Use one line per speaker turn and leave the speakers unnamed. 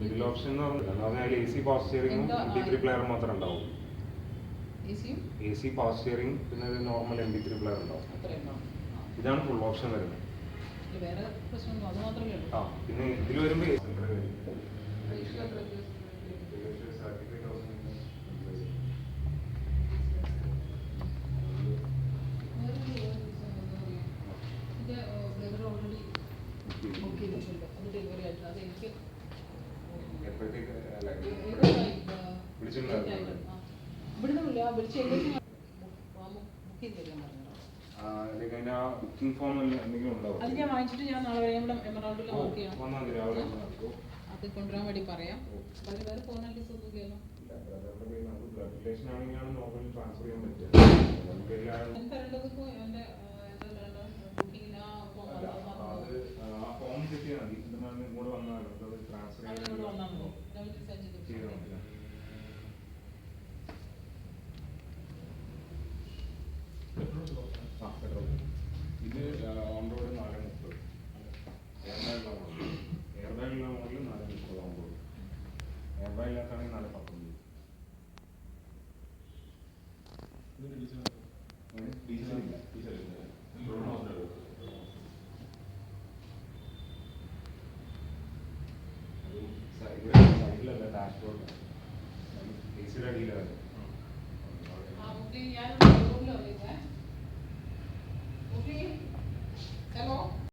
Middle option എന്ന് പറഞ്ഞാൽ അതിൽ എ സി പവർ സ്റ്റിയറിംഗും എം പി ത്രീ പ്ലെയർ മാത്രമേ ഉണ്ടാവും
എ
സി പവർ സ്റ്റിയറിംഗ് പിന്നെ ഒരു normal M P three player ഉണ്ടാവും. ഇതാണ് ഫുൾ ഓപ്ഷൻ വരുന്നത്. ആ പിന്നെ ഇതിൽ വരുമ്പോൾ
ഓൾറെഡി ബുക്ക് ചെയ്തിട്ടുണ്ട്. അത് ഡെലിവറി ആയിട്ടുണ്ട്. അത് എനിക്ക് അത് ഞാൻ വാങ്ങിച്ചിട്ട് ഞാൻ നാളെ വരെ നമ്മുടെ എമറൗണ്ടിൽ
ഓ,
വർക്ക്.
ഓ,
അത് കൊണ്ടുവരാൻ വേണ്ടി പറയാം. അതിൽ വേറെ
ഇല്ല, ബ്രദറിന്റെ പേരിൽ ട്രാൻസ്ഫർ
അതിനോട് വന്നാൽ മതി ഞാൻ വിളിച്ച് സെൻഡ് ചെയ്ത്
ചെയ്താൽ മതി ആ പെട്രോൾ ഇത് ഓൺ റോഡ് നാല് മുപ്പത് എയർ ബാഗുള്ള മോഡൽ എയർ ബാഗുള്ള മോഡൽ നാല് മുപ്പത് ഓൺ റോഡ് എയർ ബാഗ് ഇല്ലാത്താണെങ്കിൽ നാല് പത്തൊമ്പത്
dealer है dashboard में. Consider dealer है.